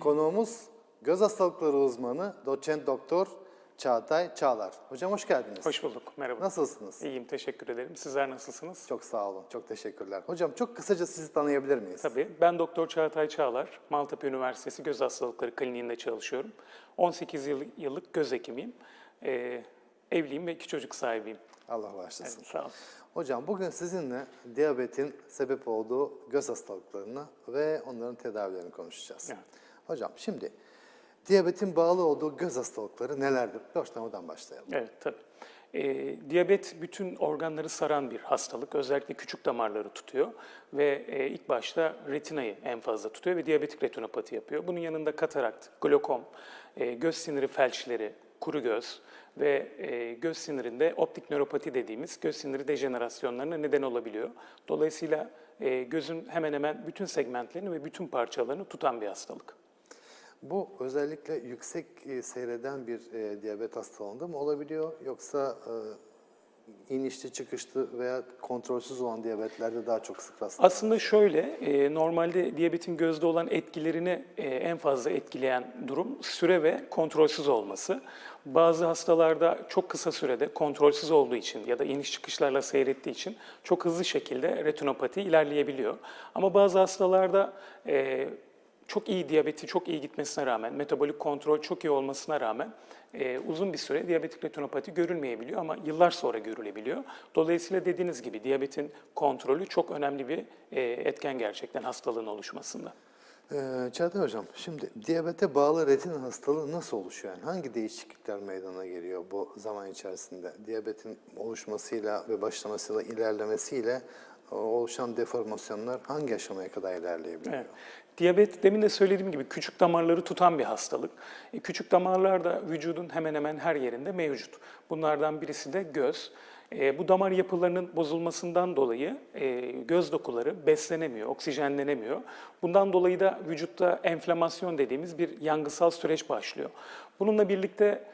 Konuğumuz göz hastalıkları uzmanı doçent doktor Çağatay Çağlar. Hocam hoş geldiniz. Hoş bulduk, merhaba. Nasılsınız? İyiyim, teşekkür ederim. Sizler nasılsınız? Çok sağ olun, çok teşekkürler. Hocam çok kısaca sizi tanıyabilir miyiz? Tabii, ben Doktor Çağatay Çağlar, Maltepe Üniversitesi Göz Hastalıkları Kliniğinde çalışıyorum. 18 yıl, yıllık göz hekimiyim. Ee, evliyim ve iki çocuk sahibiyim. Allah bağışlasın. Evet, sağ olun. Hocam bugün sizinle diyabetin sebep olduğu göz hastalıklarını ve onların tedavilerini konuşacağız. Evet. Hocam şimdi diyabetin bağlı olduğu göz hastalıkları nelerdir? Baştan oradan başlayalım. Evet, tabii. Ee, diyabet bütün organları saran bir hastalık. Özellikle küçük damarları tutuyor ve e, ilk başta retinayı en fazla tutuyor ve diyabetik retinopati yapıyor. Bunun yanında katarakt, glokom, e, göz siniri felçleri, kuru göz ve e, göz sinirinde optik nöropati dediğimiz göz siniri dejenerasyonlarına neden olabiliyor. Dolayısıyla e, gözün hemen hemen bütün segmentlerini ve bütün parçalarını tutan bir hastalık. Bu özellikle yüksek e, seyreden bir e, diyabet hastalığında mı olabiliyor yoksa e, inişli çıkışlı veya kontrolsüz olan diyabetlerde daha çok sık rastlanıyor? Aslında şöyle, e, normalde diyabetin gözde olan etkilerini e, en fazla etkileyen durum süre ve kontrolsüz olması. Bazı hastalarda çok kısa sürede kontrolsüz olduğu için ya da iniş çıkışlarla seyrettiği için çok hızlı şekilde retinopati ilerleyebiliyor. Ama bazı hastalarda e, çok iyi diyabeti çok iyi gitmesine rağmen, metabolik kontrol çok iyi olmasına rağmen e, uzun bir süre diyabetik retinopati görülmeyebiliyor ama yıllar sonra görülebiliyor. Dolayısıyla dediğiniz gibi diyabetin kontrolü çok önemli bir e, etken gerçekten hastalığın oluşmasında. Ee, Çağatay Hocam, şimdi diyabete bağlı retina hastalığı nasıl oluşuyor? Yani hangi değişiklikler meydana geliyor bu zaman içerisinde? Diyabetin oluşmasıyla ve başlamasıyla, ilerlemesiyle oluşan deformasyonlar hangi aşamaya kadar ilerleyebiliyor? Evet. Diyabet demin de söylediğim gibi küçük damarları tutan bir hastalık. E, küçük damarlar da vücudun hemen hemen her yerinde mevcut. Bunlardan birisi de göz. E, bu damar yapılarının bozulmasından dolayı e, göz dokuları beslenemiyor, oksijenlenemiyor. Bundan dolayı da vücutta enflamasyon dediğimiz bir yangısal süreç başlıyor. Bununla birlikte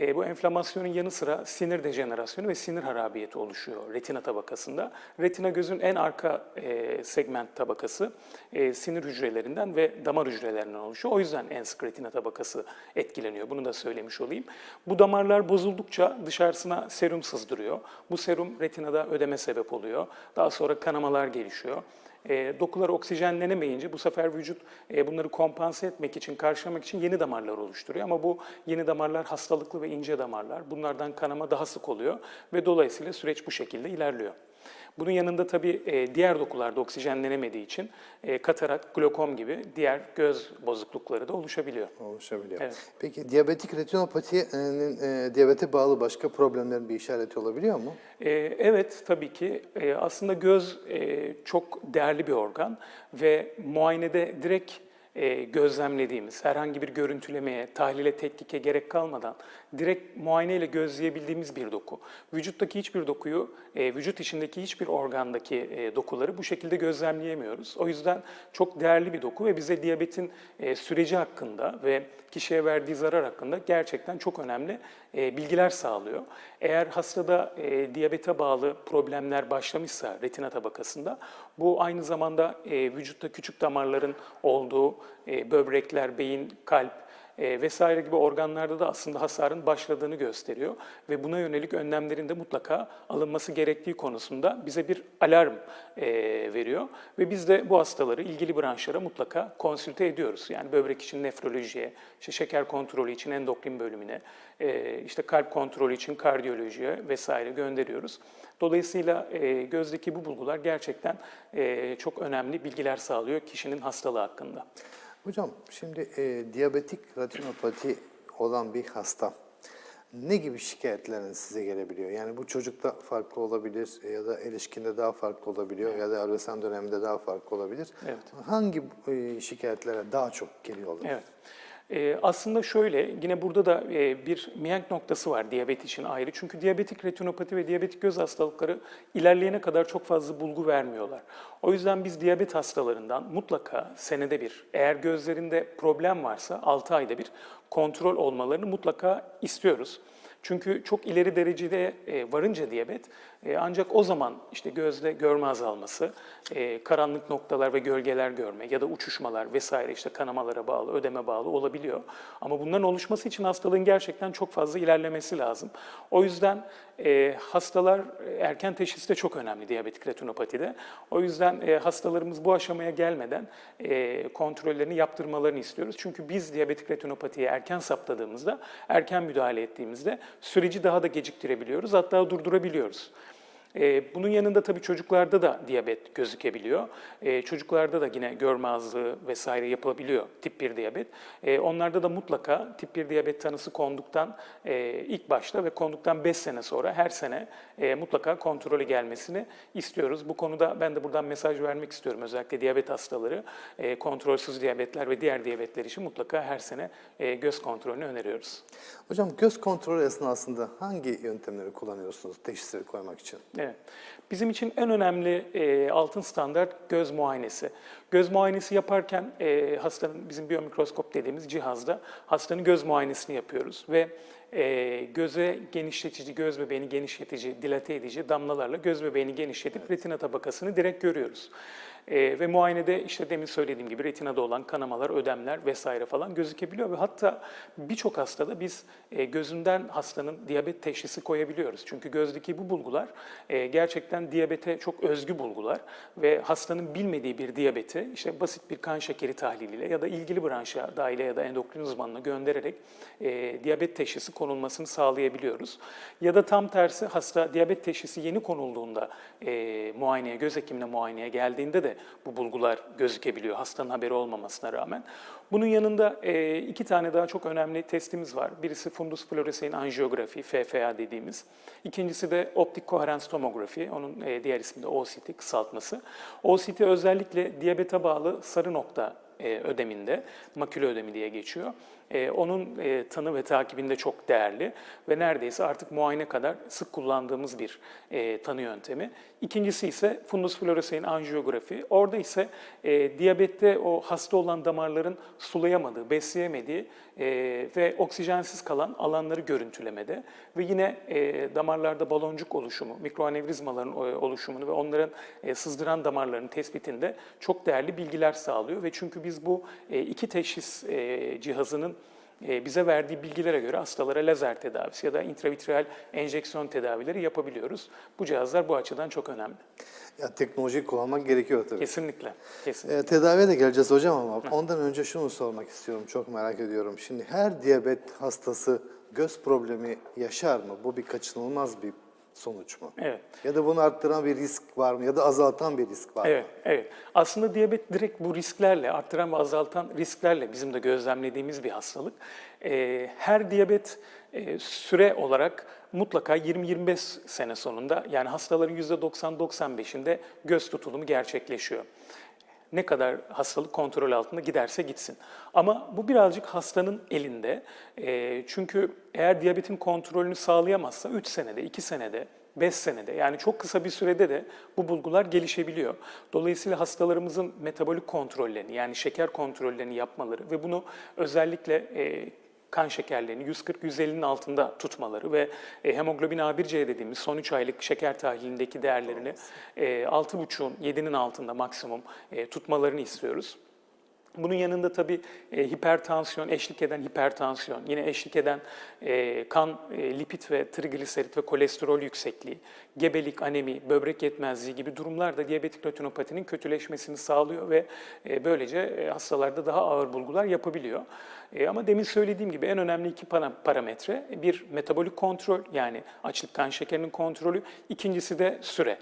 e, bu enflamasyonun yanı sıra sinir dejenerasyonu ve sinir harabiyeti oluşuyor retina tabakasında. Retina gözün en arka e, segment tabakası e, sinir hücrelerinden ve damar hücrelerinden oluşuyor. O yüzden en sık retina tabakası etkileniyor. Bunu da söylemiş olayım. Bu damarlar bozuldukça dışarısına serum sızdırıyor. Bu serum retinada ödeme sebep oluyor. Daha sonra kanamalar gelişiyor. E, dokular oksijenlenemeyince bu sefer vücut e, bunları kompanse etmek için, karşılamak için yeni damarlar oluşturuyor. Ama bu yeni damarlar hastalıklı ve ince damarlar. Bunlardan kanama daha sık oluyor ve dolayısıyla süreç bu şekilde ilerliyor. Bunun yanında tabii e, diğer dokularda oksijenlenemediği için e, katarak, glokom gibi diğer göz bozuklukları da oluşabiliyor. Oluşabiliyor. Evet. Peki diyabetik retinopatinin e, diyabete bağlı başka problemlerin bir işareti olabiliyor mu? Evet, tabii ki. Aslında göz e, çok değerli bir organ ve muayenede direkt e, gözlemlediğimiz, herhangi bir görüntülemeye, tahlile, tetkike gerek kalmadan direkt muayeneyle gözleyebildiğimiz bir doku. Vücuttaki hiçbir dokuyu, e, vücut içindeki hiçbir organdaki e, dokuları bu şekilde gözlemleyemiyoruz. O yüzden çok değerli bir doku ve bize diyabetin süreci hakkında ve kişiye verdiği zarar hakkında gerçekten çok önemli bilgiler sağlıyor. Eğer hastada e, diyabete bağlı problemler başlamışsa retina tabakasında bu aynı zamanda e, vücutta küçük damarların olduğu e, böbrekler, beyin, kalp e, vesaire gibi organlarda da aslında hasarın başladığını gösteriyor ve buna yönelik önlemlerin de mutlaka alınması gerektiği konusunda bize bir alarm e, veriyor ve biz de bu hastaları ilgili branşlara mutlaka konsülte ediyoruz. Yani böbrek için nefrolojiye, işte şeker kontrolü için endokrin bölümüne, e, işte kalp kontrolü için kardiyolojiye vesaire gönderiyoruz. Dolayısıyla gözdeki bu bulgular gerçekten çok önemli bilgiler sağlıyor kişinin hastalığı hakkında. Hocam şimdi e, diyabetik retinopati olan bir hasta ne gibi şikayetlerin size gelebiliyor? Yani bu çocukta farklı olabilir ya da erişkinde daha farklı olabiliyor ya da adolescent döneminde daha farklı olabilir. Evet. Hangi e, şikayetlere daha çok geliyorlar? Evet. Ee, aslında şöyle, yine burada da e, bir mihenk noktası var diyabet için ayrı. Çünkü diyabetik retinopati ve diyabetik göz hastalıkları ilerleyene kadar çok fazla bulgu vermiyorlar. O yüzden biz diyabet hastalarından mutlaka senede bir, eğer gözlerinde problem varsa 6 ayda bir kontrol olmalarını mutlaka istiyoruz. Çünkü çok ileri derecede e, varınca diyabet, E, ancak o zaman işte gözde görme azalması, e, karanlık noktalar ve gölgeler görme ya da uçuşmalar vesaire işte kanamalara bağlı, ödeme bağlı olabiliyor. Ama bunların oluşması için hastalığın gerçekten çok fazla ilerlemesi lazım. O yüzden e, hastalar erken teşhis de çok önemli diyabetik retinopatide. O yüzden hastalarımız bu aşamaya gelmeden kontrollerini yaptırmalarını istiyoruz. Çünkü biz diyabetik retinopatiyi erken saptadığımızda, erken müdahale ettiğimizde süreci daha da geciktirebiliyoruz, hatta durdurabiliyoruz. Ee, Bunun yanında tabii çocuklarda da diyabet gözükebiliyor. Ee, Çocuklarda da yine görme azlığı vesaire yapılabiliyor tip 1 diyabet. Ee, Onlarda da mutlaka tip 1 diyabet tanısı konduktan e, ilk başta ve konduktan 5 sene sonra her sene e, mutlaka kontrolü gelmesini istiyoruz. Bu konuda ben de buradan mesaj vermek istiyorum. Özellikle diyabet hastaları, e, kontrolsüz diyabetler ve diğer diyabetler için mutlaka her sene göz kontrolünü öneriyoruz. Hocam göz kontrolü esnasında hangi yöntemleri kullanıyorsunuz teşhisleri koymak için? Evet. Bizim için en önemli e, altın standart göz muayenesi. Göz muayenesi yaparken e, hastanın bizim biyomikroskop dediğimiz cihazda hastanın göz muayenesini yapıyoruz ve e, göze genişletici, göz bebeğini genişletici, dilate edici damlalarla göz bebeğini genişletip retina tabakasını direkt görüyoruz. E, ve muayenede işte demin söylediğim gibi retinada olan kanamalar, ödemler vesaire falan gözükebiliyor ve hatta birçok hastada biz e, gözünden hastanın diyabet teşhisi koyabiliyoruz. Çünkü gözdeki bu bulgular e, gerçekten diyabete çok özgü bulgular ve hastanın bilmediği bir diyabeti işte basit bir kan şekeri tahliliyle ya da ilgili branşa dahile ya da endokrin uzmanına göndererek e, diyabet teşhisi konulmasını sağlayabiliyoruz. Ya da tam tersi hasta diyabet teşhisi yeni konulduğunda e, muayeneye, göz hekimine muayeneye geldiğinde de bu bulgular gözükebiliyor hastanın haberi olmamasına rağmen. Bunun yanında e, iki tane daha çok önemli testimiz var. Birisi fundus fluorescein anjiyografi, FFA dediğimiz. İkincisi de optik koherans tomografi, onun e, diğer ismi de OCT kısaltması. OCT özellikle diyabete bağlı sarı nokta e, ödeminde, makule ödemi diye geçiyor. E, onun e, tanı ve takibinde çok değerli ve neredeyse artık muayene kadar sık kullandığımız bir e, tanı yöntemi. İkincisi ise fundus fluorescein anjiyografi. Orada ise e, diyabette o hasta olan damarların sulayamadığı, besleyemediği e, ve oksijensiz kalan alanları görüntülemede ve yine e, damarlarda baloncuk oluşumu, mikroanevrizmaların oluşumunu ve onların e, sızdıran damarların tespitinde çok değerli bilgiler sağlıyor ve çünkü biz bu e, iki teşhis e, cihazının bize verdiği bilgilere göre hastalara lazer tedavisi ya da intravitreal enjeksiyon tedavileri yapabiliyoruz. Bu cihazlar bu açıdan çok önemli. Ya teknolojiyi kullanmak gerekiyor tabii. Kesinlikle. Kesinlikle. E, tedaviye de geleceğiz hocam ama ondan önce şunu sormak istiyorum, çok merak ediyorum. Şimdi her diyabet hastası göz problemi yaşar mı? Bu bir kaçınılmaz bir sonuç mu? Evet. Ya da bunu arttıran bir risk var mı? Ya da azaltan bir risk var mı? Evet, evet. Aslında diyabet direkt bu risklerle, arttıran ve azaltan risklerle bizim de gözlemlediğimiz bir hastalık. Ee, her diyabet e, süre olarak mutlaka 20-25 sene sonunda yani hastaların %90-95'inde göz tutulumu gerçekleşiyor. Ne kadar hastalık kontrol altında giderse gitsin. Ama bu birazcık hastanın elinde. Ee, çünkü eğer diyabetin kontrolünü sağlayamazsa 3 senede, 2 senede 5 senede yani çok kısa bir sürede de bu bulgular gelişebiliyor. Dolayısıyla hastalarımızın metabolik kontrollerini yani şeker kontrollerini yapmaları ve bunu özellikle e, kan şekerlerini 140-150'nin altında tutmaları ve e, hemoglobin A1C dediğimiz son 3 aylık şeker tahlilindeki değerlerini e, 6,5'un 7'nin altında maksimum e, tutmalarını istiyoruz. Bunun yanında tabii e, hipertansiyon, eşlik eden hipertansiyon, yine eşlik eden e, kan, e, lipid ve trigliserit ve kolesterol yüksekliği, gebelik, anemi, böbrek yetmezliği gibi durumlar da diyabetik retinopatinin kötüleşmesini sağlıyor ve e, böylece e, hastalarda daha ağır bulgular yapabiliyor. E, ama demin söylediğim gibi en önemli iki para- parametre bir metabolik kontrol yani açlık kan şekerinin kontrolü, ikincisi de süre.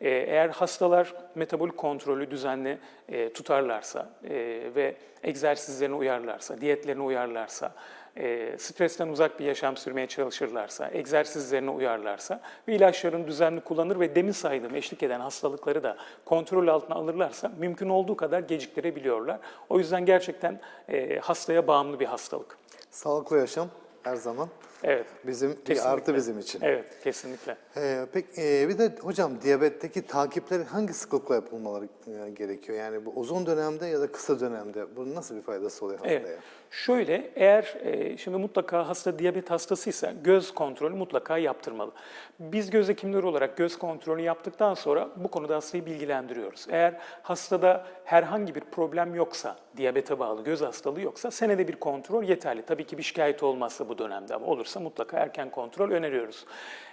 E, Eğer hastalar metabolik kontrolü düzenli e, tutarlarsa e, ve egzersizlerine uyarlarsa, diyetlerine uyarlarsa, e, stresten uzak bir yaşam sürmeye çalışırlarsa, egzersizlerine uyarlarsa ve ilaçlarını düzenli kullanır ve demin saydığım eşlik eden hastalıkları da kontrol altına alırlarsa mümkün olduğu kadar geciktirebiliyorlar. O yüzden gerçekten e, hastaya bağımlı bir hastalık. Sağlıklı yaşam her zaman Evet. bizim bir Kesinlikle. artı bizim için. Evet, kesinlikle. Ee, peki e, bir de hocam diyabetteki takipleri hangi sıklıkla yapılmaları e, gerekiyor? Yani bu uzun dönemde ya da kısa dönemde bunun nasıl bir faydası oluyor hastaya? Evet. Şöyle, eğer e, şimdi mutlaka hasta diyabet hastasıysa göz kontrolü mutlaka yaptırmalı. Biz göz hekimleri olarak göz kontrolünü yaptıktan sonra bu konuda hastayı bilgilendiriyoruz. Eğer hastada herhangi bir problem yoksa, diyabete bağlı göz hastalığı yoksa senede bir kontrol yeterli. Tabii ki bir şikayet olmazsa bu dönemde ama olursa mutlaka erken kontrol öneriyoruz.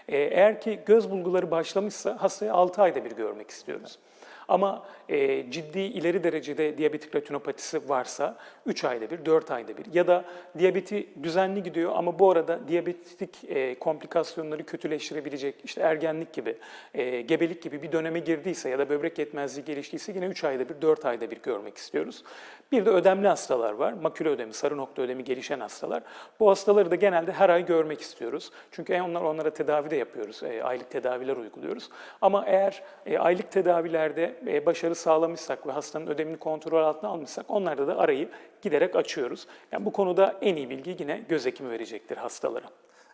E, eğer ki göz bulguları başlamışsa hastayı 6 ayda bir görmek istiyoruz. Ama e, ciddi ileri derecede diyabetik retinopatisi varsa 3 ayda bir, 4 ayda bir ya da diyabeti düzenli gidiyor ama bu arada diyabetik e, komplikasyonları kötüleştirebilecek işte ergenlik gibi, e, gebelik gibi bir döneme girdiyse ya da böbrek yetmezliği geliştiyse yine 3 ayda bir, 4 ayda bir görmek istiyoruz. Bir de ödemli hastalar var. Makule ödemi, sarı nokta ödemi gelişen hastalar. Bu hastaları da genelde her ay görmek istiyoruz. Çünkü onlar onlara tedavi de yapıyoruz. E, aylık tedaviler uyguluyoruz. Ama eğer e, aylık tedavilerde e, başarı sağlamışsak ve hastanın ödemini kontrol altına almışsak onlarda da arayı giderek açıyoruz. Yani bu konuda en iyi bilgi yine göz hekimi verecektir hastalara.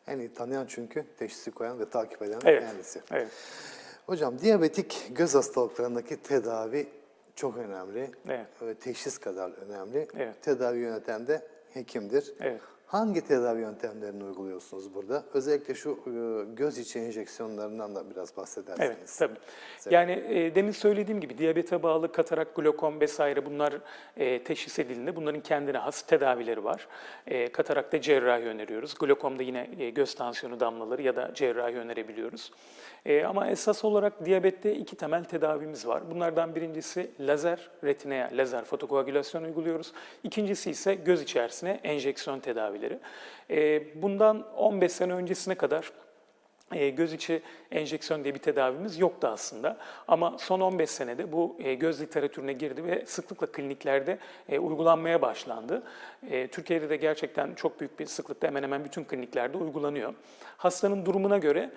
En iyi tanıyan çünkü teşhisi koyan ve takip eden Evet. kendisi. Evet. Hocam diyabetik göz hastalıklarındaki tedavi çok önemli. Evet. Ve teşhis kadar önemli. Evet. Tedavi yöneten de hekimdir. Evet. Hangi tedavi yöntemlerini uyguluyorsunuz burada? Özellikle şu e, göz içi enjeksiyonlarından da biraz bahsederseniz. Evet, tabii. Yani e, demin söylediğim gibi diyabete bağlı katarak, glokom vesaire bunlar e, teşhis edildiğinde bunların kendine has tedavileri var. E, katarakta cerrahi öneriyoruz. Glokomda yine e, göz tansiyonu damlaları ya da cerrahi önerebiliyoruz. E, ama esas olarak diyabette iki temel tedavimiz var. Bunlardan birincisi lazer, retineye lazer fotokoagülasyon uyguluyoruz. İkincisi ise göz içerisine enjeksiyon tedavileri. E, bundan 15 sene öncesine kadar göz içi enjeksiyon diye bir tedavimiz yoktu aslında. Ama son 15 senede bu e, göz literatürüne girdi ve sıklıkla kliniklerde e, uygulanmaya başlandı. E, Türkiye'de de gerçekten çok büyük bir sıklıkla hemen hemen bütün kliniklerde uygulanıyor. Hastanın durumuna göre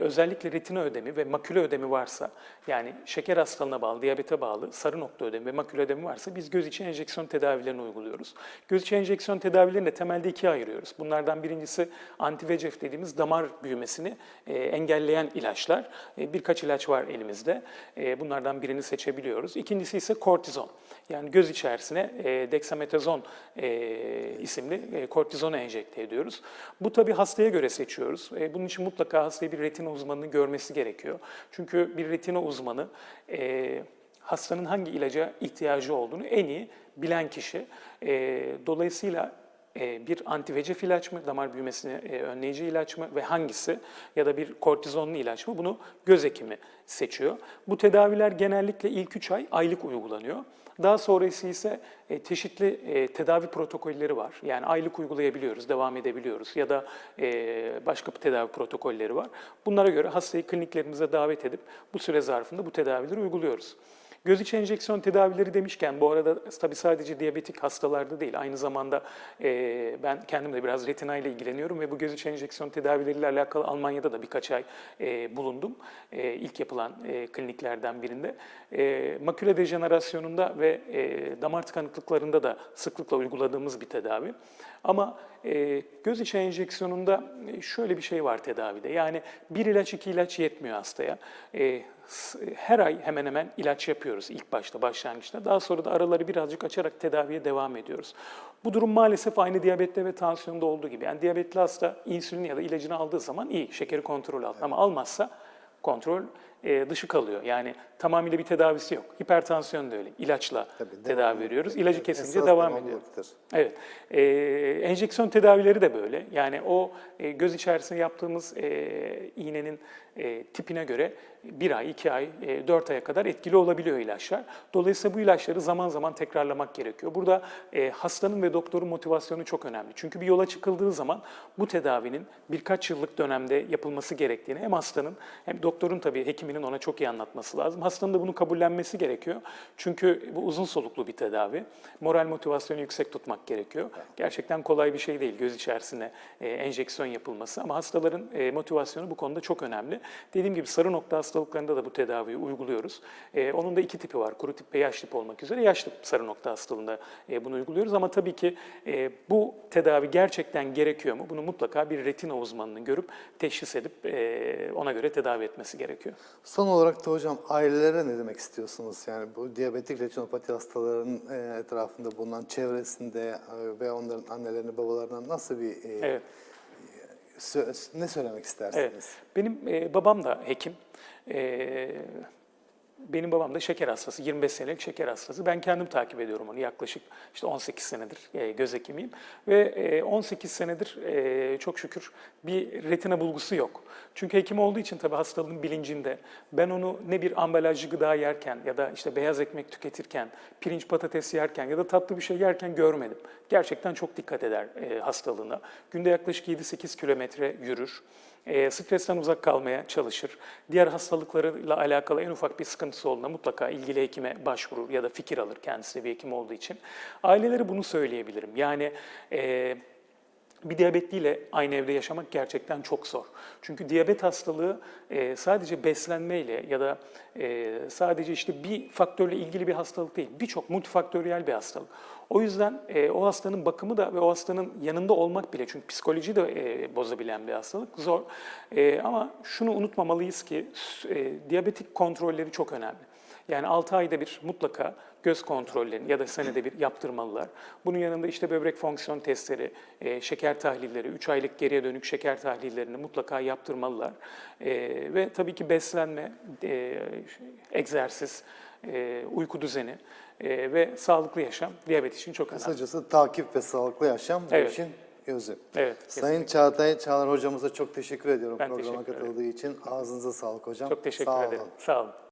özellikle retina ödemi ve makule ödemi varsa, yani şeker hastalığına bağlı, diyabete bağlı, sarı nokta ödemi ve makule ödemi varsa biz göz içi enjeksiyon tedavilerini uyguluyoruz. Göz içi enjeksiyon tedavilerini de temelde ikiye ayırıyoruz. Bunlardan birincisi anti-VEGF dediğimiz damar büyümesini engelleyen ilaçlar. E, birkaç ilaç var elimizde. E, bunlardan birini seçebiliyoruz. İkincisi ise kortizon. Yani göz içerisine e, dexametazon e, isimli e, kortizonu enjekte ediyoruz. Bu tabii hastaya göre seçiyoruz. E, bunun için mutlaka hastaya bir retina uzmanının görmesi gerekiyor. Çünkü bir retina uzmanı e, hastanın hangi ilaca ihtiyacı olduğunu en iyi bilen kişi. E, dolayısıyla e, bir anti-VEGF ilaç mı, damar büyümesini e, önleyici ilaç mı ve hangisi ya da bir kortizonlu ilaç mı bunu göz hekimi seçiyor. Bu tedaviler genellikle ilk 3 ay aylık uygulanıyor. Daha sonrası ise e, çeşitli e, tedavi protokolleri var. Yani aylık uygulayabiliyoruz, devam edebiliyoruz ya da e, başka bir tedavi protokolleri var. Bunlara göre hastayı kliniklerimize davet edip bu süre zarfında bu tedavileri uyguluyoruz. Göz içi enjeksiyon tedavileri demişken bu arada tabii sadece diyabetik hastalarda değil aynı zamanda e, ben kendim de biraz retina ile ilgileniyorum ve bu göz içi enjeksiyon tedavileriyle alakalı Almanya'da da birkaç ay e, bulundum. E, ilk yapılan e, kliniklerden birinde. E, maküle dejenerasyonunda ve e, damar tıkanıklıklarında da sıklıkla uyguladığımız bir tedavi. Ama e, göz içi enjeksiyonunda şöyle bir şey var tedavide. Yani bir ilaç iki ilaç yetmiyor hastaya. E, her ay hemen hemen ilaç yapıyoruz ilk başta başlangıçta. Daha sonra da araları birazcık açarak tedaviye devam ediyoruz. Bu durum maalesef aynı diyabette ve tansiyonda olduğu gibi. Yani diyabetli hasta insülin ya da ilacını aldığı zaman iyi, şekeri kontrol altında ama almazsa kontrol e, dışı kalıyor. Yani tamamıyla bir tedavisi yok. Hipertansiyon da öyle. İlaçla Tabii, tedavi veriyoruz. İlacı kesince devam ediyor. Evet. Ee, enjeksiyon tedavileri de böyle. Yani o e, göz içerisinde yaptığımız e, iğnenin e, tipine göre bir ay, iki ay, e, dört aya kadar etkili olabiliyor ilaçlar. Dolayısıyla bu ilaçları zaman zaman tekrarlamak gerekiyor. Burada e, hastanın ve doktorun motivasyonu çok önemli. Çünkü bir yola çıkıldığı zaman bu tedavinin birkaç yıllık dönemde yapılması gerektiğini hem hastanın hem doktorun tabii hekiminin ona çok iyi anlatması lazım. Hastanın da bunu kabullenmesi gerekiyor. Çünkü bu uzun soluklu bir tedavi. Moral motivasyonu yüksek tutmak gerekiyor. Gerçekten kolay bir şey değil göz içerisine e, enjeksiyon yapılması ama hastaların e, motivasyonu bu konuda çok önemli. Dediğim gibi sarı nokta hastalıklarında da bu tedaviyi uyguluyoruz. E, onun da iki tipi var. Kuru tip ve yaş tip olmak üzere. Yaş tip sarı nokta hastalığında bunu uyguluyoruz ama tabii ki bu tedavi gerçekten gerekiyor mu? Bunu mutlaka bir retina uzmanının görüp teşhis edip ona göre tedavi etmesi gerekiyor. Son olarak da hocam ailelere ne demek istiyorsunuz? Yani bu diyabetik retinopati hastalarının e, etrafında bulunan çevresinde e, ve onların annelerine babalarına nasıl bir e, Evet. sö- ne söylemek istersiniz? Evet. Benim e, babam da hekim. E, benim babam da şeker hastası, 25 senelik şeker hastası. Ben kendim takip ediyorum onu yaklaşık işte 18 senedir e, göz hekimiyim. Ve e, 18 senedir e, çok şükür bir retina bulgusu yok. Çünkü hekim olduğu için tabii hastalığın bilincinde ben onu ne bir ambalajlı gıda yerken ya da işte beyaz ekmek tüketirken, pirinç patates yerken ya da tatlı bir şey yerken görmedim. Gerçekten çok dikkat eder e, hastalığına. Günde yaklaşık 7-8 kilometre yürür. E, stresten uzak kalmaya çalışır. Diğer hastalıklarıyla alakalı en ufak bir sıkıntısı olduğunda mutlaka ilgili hekime başvurur ya da fikir alır kendisi bir hekim olduğu için. Aileleri bunu söyleyebilirim. Yani e, bir diyabetliyle aynı evde yaşamak gerçekten çok zor. Çünkü diyabet hastalığı e, sadece beslenmeyle ya da e, sadece işte bir faktörle ilgili bir hastalık değil. Birçok multifaktöriyel bir hastalık. O yüzden e, o hastanın bakımı da ve o hastanın yanında olmak bile çünkü psikoloji de bozabilen bir hastalık zor. Ama şunu unutmamalıyız ki diyabetik kontrolleri çok önemli. Yani 6 ayda bir mutlaka göz kontrollerini ya da senede bir yaptırmalılar. Bunun yanında işte böbrek fonksiyon testleri, e, şeker tahlilleri, 3 aylık geriye dönük şeker tahlillerini mutlaka yaptırmalılar. E, ve tabii ki beslenme, e, egzersiz, e, uyku düzeni e, ve sağlıklı yaşam diyabet için çok önemli. Kısacası takip ve sağlıklı yaşam bu Evet. işin gözü. Evet, Sayın Çağatay Çağlar hocamıza çok teşekkür ediyorum Ben programa teşekkür ederim. katıldığı için. Ağzınıza sağlık hocam. Çok teşekkür Sağ ederim. olun. Sağ olun.